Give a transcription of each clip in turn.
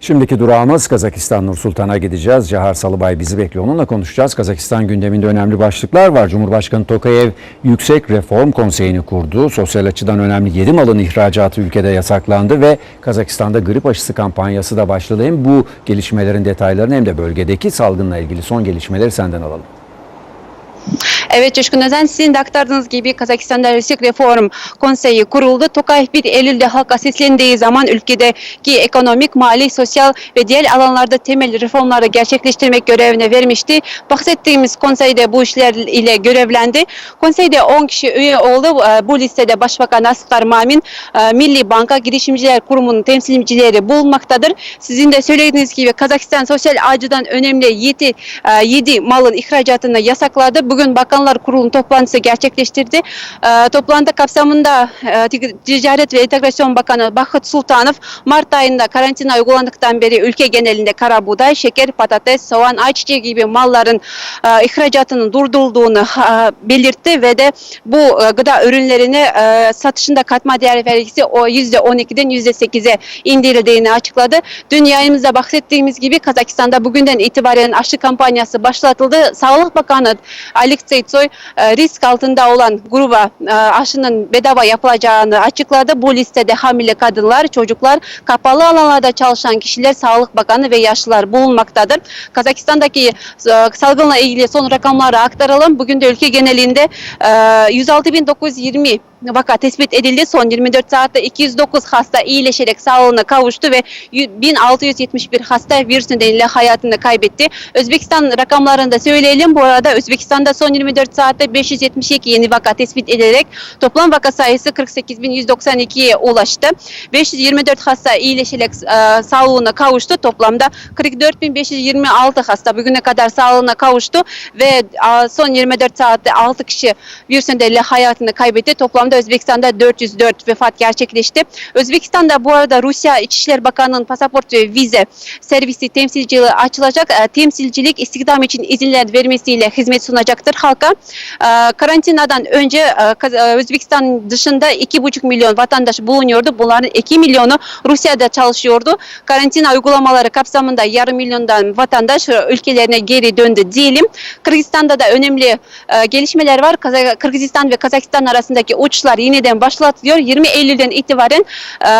Şimdiki durağımız Kazakistan Nur Sultan'a gideceğiz. Cahar Salıbay bizi bekliyor. Onunla konuşacağız. Kazakistan gündeminde önemli başlıklar var. Cumhurbaşkanı Tokayev Yüksek Reform Konseyi'ni kurdu. Sosyal açıdan önemli 7 malın ihracatı ülkede yasaklandı ve Kazakistan'da grip aşısı kampanyası da başladı. Hem bu gelişmelerin detaylarını hem de bölgedeki salgınla ilgili son gelişmeleri senden alalım. Evet Coşkun Özen sizin de aktardığınız gibi Kazakistan'da Yüksek Reform Konseyi kuruldu. Tokayev 1 Eylül'de halka seslendiği zaman ülkedeki ekonomik, mali, sosyal ve diğer alanlarda temel reformları gerçekleştirmek görevine vermişti. Bahsettiğimiz konseyde bu işler ile görevlendi. Konseyde 10 kişi üye oldu. Ee, Bu listede Başbakan Asgar Mamin, e, Milli Banka Girişimciler Kurumu'nun temsilcileri bulunmaktadır. Sizin de söylediğiniz gibi Kazakistan sosyal açıdan önemli 7, 7 malın ihracatını yasakladı. Bugün Bakanlar Kurulu'nun toplantısı gerçekleştirdi. Ee, Toplantı kapsamında e, Ticaret ve Entegrasyon Bakanı Bahıt Sultanov Mart ayında karantina uygulandıktan beri ülke genelinde kara buğday, şeker, patates, soğan, ayçiçeği gibi malların e, ihracatının durdurulduğunu e, belirtti ve de bu e, gıda ürünlerini e, satışında katma değer vergisi o %12'den %8'e indirildiğini açıkladı. Dün yayınımızda bahsettiğimiz gibi Kazakistan'da bugünden itibaren aşı kampanyası başlatıldı. Sağlık Bakanı Alexey Tsoy e, risk altında olan gruba e, aşının bedava yapılacağını açıkladı. Bu listede hamile kadınlar, çocuklar, kapalı alanlarda çalışan kişiler, Sağlık Bakanı ve yaşlılar bulunmaktadır. Kazakistan'daki e, salgınla ilgili son rakamları aktaralım. Bugün de ülke genelinde e, 106.920 vaka tespit edildi. Son 24 saatte 209 hasta iyileşerek sağlığına kavuştu ve 1671 hasta virüs nedeniyle hayatını kaybetti. Özbekistan rakamlarını da söyleyelim. Bu arada Özbekistan'da son 24 saatte 572 yeni vaka tespit edilerek toplam vaka sayısı 48.192'ye ulaştı. 524 hasta iyileşerek e, sağlığına kavuştu. Toplamda 44.526 hasta bugüne kadar sağlığına kavuştu ve e, son 24 saatte 6 kişi virüs nedeniyle hayatını kaybetti. Toplamda Özbekistan'da 404 vefat gerçekleşti. Özbekistan'da bu arada Rusya İçişleri Bakanı'nın pasaport ve vize servisi temsilciliği açılacak. E, temsilcilik istihdam için izinler vermesiyle hizmet sunacaktır halka. E, karantinadan önce e, e, Özbekistan dışında 2,5 milyon vatandaş bulunuyordu. Bunların 2 milyonu Rusya'da çalışıyordu. Karantina uygulamaları kapsamında yarım milyondan vatandaş e, ülkelerine geri döndü diyelim. Kırgızistan'da da önemli gelişmeler var. Kırgızistan ve Kazakistan arasındaki uçuşlar yeniden başlatılıyor. 20 Eylül'den itibaren e,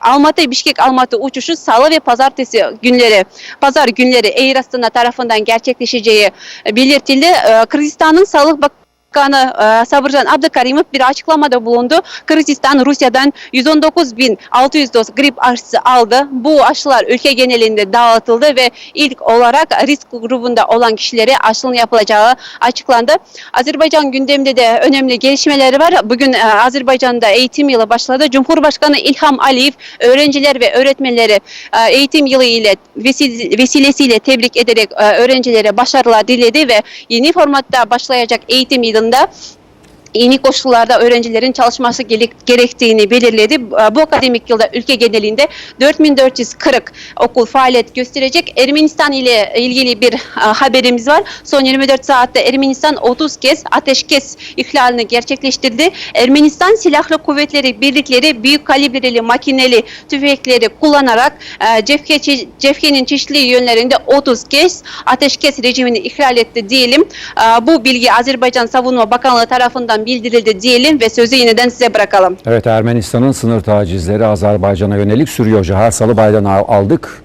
Almatı, Bişkek Almatı uçuşu salı ve pazartesi günleri, pazar günleri Air Astana tarafından gerçekleşeceği belirtildi. Kırgızistan'ın Sağlık Bakanı Bakanı e, Sabırcan Abdülkarimov bir açıklamada bulundu. Kırgızistan Rusya'dan 119.600 doz grip aşısı aldı. Bu aşılar ülke genelinde dağıtıldı ve ilk olarak risk grubunda olan kişilere aşının yapılacağı açıklandı. Azerbaycan gündeminde de önemli gelişmeleri var. Bugün e, Azerbaycan'da eğitim yılı başladı. Cumhurbaşkanı İlham Aliyev öğrenciler ve öğretmenleri e, eğitim yılı ile vesil- vesilesiyle tebrik ederek e, öğrencilere başarılar diledi ve yeni formatta başlayacak eğitim அந்த yeni koşullarda öğrencilerin çalışması gerektiğini belirledi. Bu akademik yılda ülke genelinde 4440 okul faaliyet gösterecek. Ermenistan ile ilgili bir haberimiz var. Son 24 saatte Ermenistan 30 kez ateşkes ihlalini gerçekleştirdi. Ermenistan Silahlı Kuvvetleri birlikleri büyük kalibreli makineli tüfekleri kullanarak cephe, cephenin çeşitli yönlerinde 30 kez ateşkes rejimini ihlal etti diyelim. Bu bilgi Azerbaycan Savunma Bakanlığı tarafından bildirildi diyelim ve sözü yeniden size bırakalım. Evet Ermenistan'ın sınır tacizleri Azerbaycan'a yönelik sürüyor. Cahar Salıbay'dan al- aldık